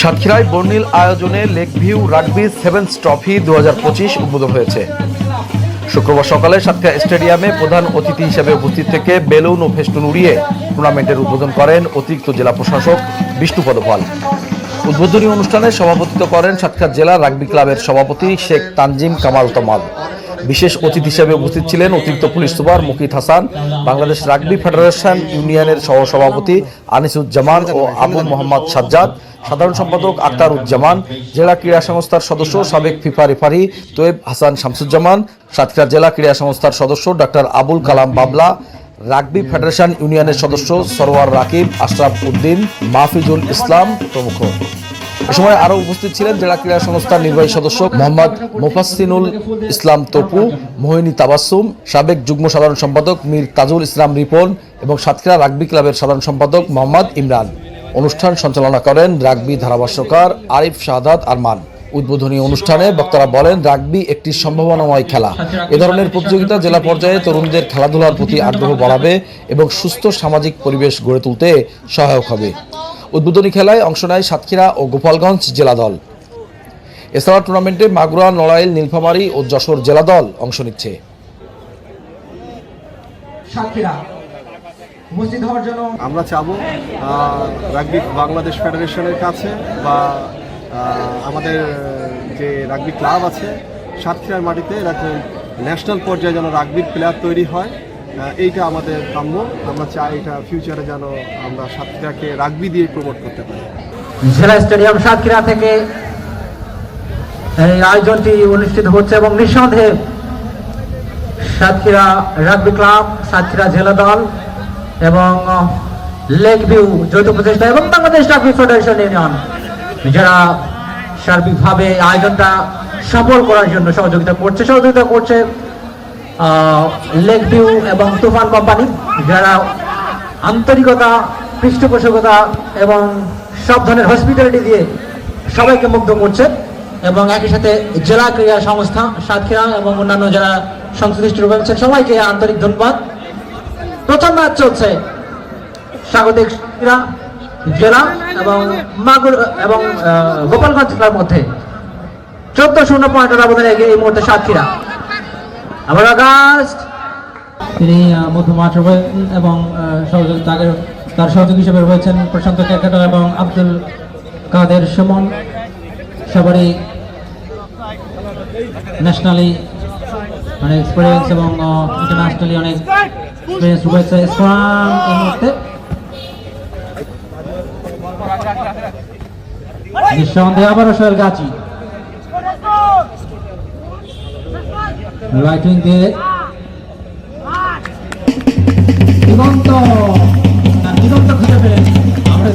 সাতক্ষীরায় বর্ণিল আয়োজনে lake view rugby sevens trophy দু হাজার পঁচিশ উদ্বোধন হয়েছে। শুক্রবার সকালে সাতক্ষীরা স্টেডিয়ামে প্রধান অতিথি হিসেবে উপস্থিত থেকে বেলুন ও ফেস্টুন উড়িয়ে টুর্নামেন্টের উদ্বোধন করেন অতিরিক্ত জেলা প্রশাসক বিষ্ণুপদ পাল উদ্বোধনী অনুষ্ঠানে সভাপতিত্ব করেন সাতক্ষীরা জেলা রাগবি ক্লাবের সভাপতি শেখ তানজিম কামাল তমাল। বিশেষ অতিথি হিসেবে উপস্থিত ছিলেন অতিরিক্ত police super Mukit Hasan, Bangladesh rugby federation ইউনিয়নের সহসভাপতি আনিসুজ্জামান ও আবু মোহাম্মদ সাজ্জাদ সাধারণ সম্পাদক আক্তারুজ্জামান, জেলা ক্রীড়া সংস্থার সদস্য সাবেক ফিফা রেফারি তোয়েব হাসান শামসুজ্জামান সাতক্ষীরা জেলা ক্রীড়া সংস্থার সদস্য ডাক্তার আবুল কালাম বাবলা, রাগবি ফেডারেশন ইউনিয়নের সদস্য সরোয়ার রাকিব, আশরাফ উদ্দিন, মাহফিজুল ইসলাম প্রমুখ। এ সময় আরও উপস্থিত ছিলেন জেলা ক্রীড়া সংস্থার নির্বাহী সদস্য মোহাম্মদ মুফাসিনুল ইসলাম তপু, মোহিনী তাবাসুম সাবেক যুগ্ম সাধারণ সম্পাদক মীর তাজুল ইসলাম রিপন এবং সাতক্ষীরা রাগবি ক্লাবের সাধারণ সম্পাদক মোহাম্মদ ইমরান। অনুষ্ঠান সঞ্চালনা করেন রাগবি ধারাভাষ্যকার আরিফ শাহাদাত আরমান। উদ্বোধনী অনুষ্ঠানে বক্তারা বলেন, রাগবি একটি সম্ভাবনাময় খেলা। এ ধরনের প্রতিযোগিতা জেলা পর্যায়ে তরুণদের খেলাধুলার প্রতি আগ্রহ বাড়াবে এবং সুস্থ সামাজিক পরিবেশ গড়ে তুলতে সহায়ক হবে। উদ্বোধনী খেলায় অংশ নেয় সাতক্ষীরা ও গোপালগঞ্জ জেলা দল। এছাড়া টুর্নামেন্টে মাগুরা, নড়াইল, নীলফামারী ও যশোর জেলা দল অংশ নিচ্ছে। সাক্ষীরা উপস্থিত হওয়ার জন্য আমরা চাবো রাগবি বাংলাদেশ ফেডারেশনের কাছে বা আমাদের যে রাগবি ক্লাব আছে, সাতক্ষীরার মাটিতে ন্যাশনাল পর্যায়ে যেন রাগবির প্লেয়ার তৈরি হয় এইটা আমাদের কাম্য। আমরা চাই এটা ফিউচারে যেন আমরা সাতক্ষীরাকে রাগবি দিয়ে প্রমোট করতে পারি। জেলা স্টেডিয়াম সাতক্ষীরা থেকে এই আয়োজনটি অনুষ্ঠিত হচ্ছে এবং নিঃসন্দেহে সাতক্ষীরা রাগবি ক্লাব, সাতক্ষীরা জেলা দল এবং লেক ভিউ যৌথ প্রচেষ্টা এবং বাংলাদেশ রাগবি ফেডারেশন ইউনিয়ন যারা সার্বিকভাবে আয়োজনটা সফল করার জন্য সহযোগিতা করছে সহযোগিতা করছে লেক ভিউ এবং তুফান কোম্পানি যারা আন্তরিকতা, পৃষ্ঠপোষকতা এবং সব ধরনের হসপিটালিটি দিয়ে সবাইকে মুগ্ধ করছে এবং একই সাথে জেলা ক্রীড়া সংস্থা সাতক্ষীরা এবং অন্যান্য যারা সংশ্লিষ্ট রয়েছেন, সবাইকে আন্তরিক ধন্যবাদ। প্রথম ম্যাচ চলছে। স্বাগতিক জেলা এবং মাগুর এবং গোপালগঞ্জ জেলার মধ্যে। চোদ্দ শূন্য পয়েন্টের ব্যবধানে এগিয়ে এই মুহূর্তে সাতক্ষীরা। আবার আগস্ট। তিনি আহ, মধ্য মাঠ রয়েছেন এবং সহযোগী তাদের তার সহযোগী হিসেবে রয়েছেন প্রশান্ত ক্যাকাটার এবং আব্দুল কাদের সুমন। সবারই ন্যাশনালি মানে এক্সপিরিয়েন্স এবং ইন্টারন্যাশনালি অনেক রয়েছে স্কোয়ান এই মুহূর্তে নিঃসন্দেহে আবারও সোহেল গাছি। রাইট উইং দিয়ে। দিগন্ত দিগন্ত খুঁজে পেলেন আমরা